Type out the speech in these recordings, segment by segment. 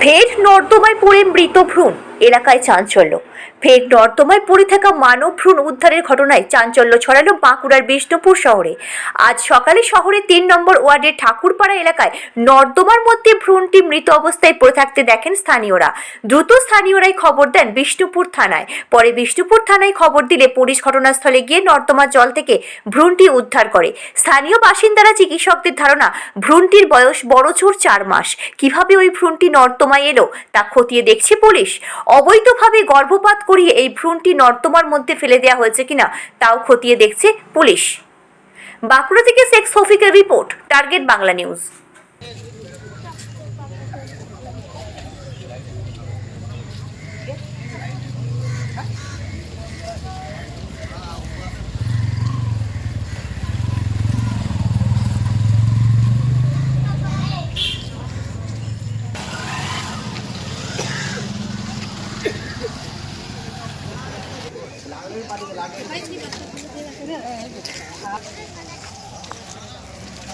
ফের নর্দমায় পড়ে মৃত ভ্রূণ। এলাকায় চাঞ্চল্য। ফের নর্দমায় পড়ে থাকা মানব ভ্রূণ উদ্ধারের ঘটনায় চাঞ্চল্য ছড়ালো বাঁকুড়ার বিষ্ণুপুর শহরে। আজ সকালে শহরের তিন নম্বর ওয়ার্ডের ঠাকুরপাড়া এলাকায় নর্দমার মধ্যে ভ্রূণটি মৃত অবস্থায় পড়ে থাকতে দেখেন স্থানীয়রা। দ্রুত স্থানীয়রাই খবর দেন বিষ্ণুপুর থানায়। পরে বিষ্ণুপুর থানায় খবর দিলে পুলিশ ঘটনাস্থলে গিয়ে নর্দমার জল থেকে ভ্রূণটি উদ্ধার করে। স্থানীয় বাসিন্দারা চিকিৎসকদের ধারণা, ভ্রূণটির বয়স বড়জোর চার মাস। কীভাবে ওই ভ্রূণটি নর্দমায় এলো তা খতিয়ে দেখছে পুলিশ। অবৈধভাবে গর্ভপাত করিয়ে এই ভ্রূণটি নর্দমার মধ্যে ফেলে দেওয়া হয়েছে কিনা তাও খতিয়ে দেখছে পুলিশ। বাঁকুড়া থেকে শেখ শফিকের রিপোর্ট, টার্গেট বাংলা নিউজ।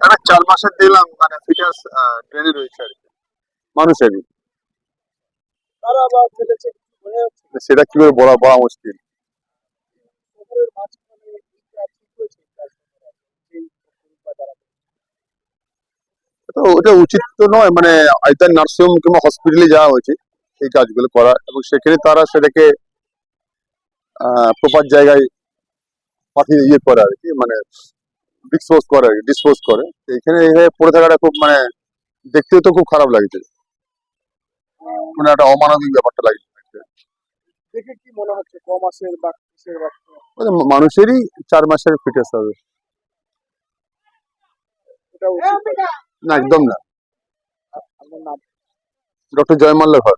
একটা চার মাসের দিলাম মানে ফিটাস ট্রেনে রয়েছে আর কি। মানুষেরই। মনে সেটা কি করে বলা বলা মুশকিল শহরের মাঝখানে এইটা ঠিক হয়েছে কাজ করা। এই বা তারা তো ওটা উচিত তো নয় মানে আইতার নার্সিংহোম কিংবা হসপিটালে যাওয়া হয়েছে এই কাজগুলো করা এবং সেখানে তারা সেটাকে প্রপার জায়গায় পাঠিয়ে ইয়ে করে আর কি মানে ডিসপোজ করে আর কি ডিসপোজ করে। এখানে এভাবে পড়ে থাকাটা খুব মানে দেখতেও তো খুব খারাপ লাগছে। মানে একটা অমানবিক ব্যাপারটা লাগছে। দেখে কি মনে হচ্ছে? কম মাসের বা কিসের বাচ্চা মানে মানুষেরই চার মাসের ফিটেস হবে। এটা উচিত। না একদম না। ডক্টর জয়মাল্য ঘর।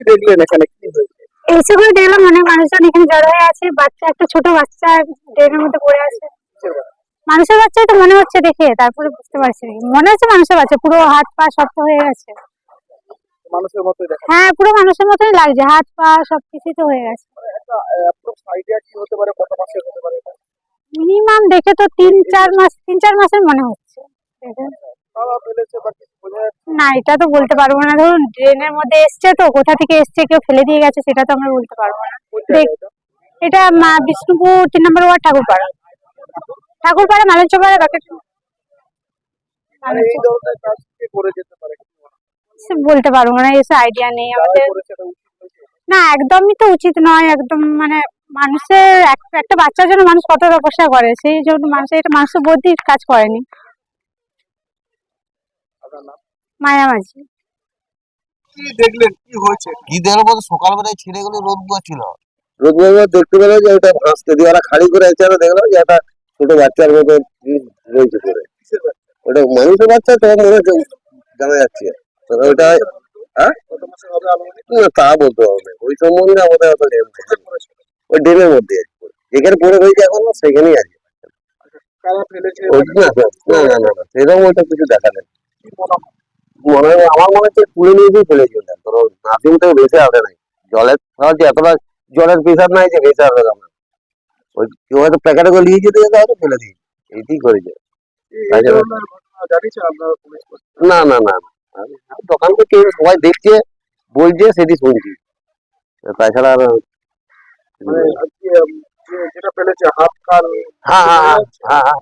দেখলেন এখানে? কি হয়েছে? এসে করে দেখলাম অনেক মানুষজন এখানে জড়ো হয়ে আছে বাচ্চা একটা ছোট বাচ্চা ড্রেনের মধ্যে পড়ে আছে? মানুষের বাচ্চাই তো মনে হচ্ছে দেখে তারপরে বুঝতে পারছি। মনে হচ্ছে মানুষের বাচ্চা পুরো হাত পা শক্ত হয়ে গেছে। মানুষের মতোই দেখা হ্যাঁ পুরো মানুষের মতোই লাগছে হাত পা সবকিছুই তো হয়ে গেছে। এটা? মিনিমাম দেখে তো তিন চার মাস তিন চার মাসের মনে হচ্ছে। না এটা তো বলতে পারব না। ধরুন ড্রেনের মধ্যে এসছে তো কোথা থেকে এসছে কেউ ফেলে দিয়ে গেছে সেটা তো আমরা বলতে পারব না। এটা? মা বিষ্ণুপুর তিন নম্বর ওয়ার্ড ঠাকুরপাড়া। ঠাকুরপাড়া মালঞ্চপাড়া বাকেট এই ধরনের কাজ কে করে যেতে পারে সে বলতে পারব না এসে আইডিয়া নেই। আমাদের না একদমই তো উচিত নয়। একদম মানে মানুষের এক- একটা বাচ্চার জন্য মানুষ কত তপস্যা করে সেই জন্য মানুষের এটা মানুষের বুদ্ধি কাজ করেনি। মায়া মাঝি কি দেখলেন? কি হয়েছে? কি দেখল সকালবেলায় ছেলেগুলো রোদ ছিল। রোদ বাবা দেখতে পেল যে ওটা ভাসতে দিয়ে ওরা খালি করে এসে দেখল যে একটা ছোট বাচ্চার মতো রয়েছে পরে ওটা মানুষের বাচ্চা তো মনে হচ্ছে জানা যাচ্ছে। ওটা হ্যাঁ? কত মাসের হবে আনুমানিক না, তা বলতে হবে ওই সম্বন্ধে আমাদের অত? ওই ড্রেনের মধ্যে। যেখানে পড়ে রয়েছে এখন সেখানেই আছে। না না না না না সেরকম ওটা কিছু দেখা নেই আমার মনে হচ্ছে তুলে নিয়ে গিয়ে ফেলেছে ওটা ধরো নার্সিং থেকে ভেসে আসে নাই জলের হয়তো এতটা জলের প্রেশার নাই যে ভেসে আসবে না। ওই কেউ হয়তো প্যাকেটে করে নিয়ে যেতে যেতে হয়তো ফেলে দিই এইটাই করেছে? না না না দোকান থেকে সবাই দেখছে বলছে সেটি শুনছি। তাছাড়া আর মানে যে- হাত কান হ্যাঁ হ্যাঁ হ্যাঁ হ্যাঁ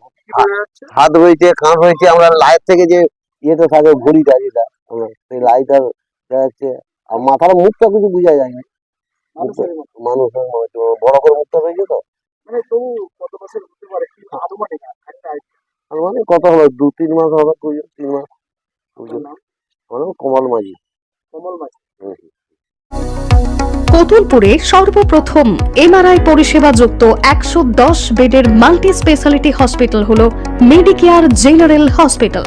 কান আমরা লাইট থেকে যে ইয়েতে থাকে ঘড়িটা যেটা সেই লাইটার দেখা যাচ্ছে। আর মাথার মুখটা কিছু বোঝা যায় না। মানুষের বড় করে মুখটা রয়েছে তো। মানে কত মানে দু তিন মাস হবে দুই তিন মাস। আমার নাম কমল মাঝি। কমল মাঝি। কতুলপুরে সর্বপ্রথম এমআরআই পরিষেবা যুক্ত একশো দশ বেডের মাল্টি স্পেশালিটি হসপিটাল হল মেডিকেয়ার জেনারেল হসপিটাল।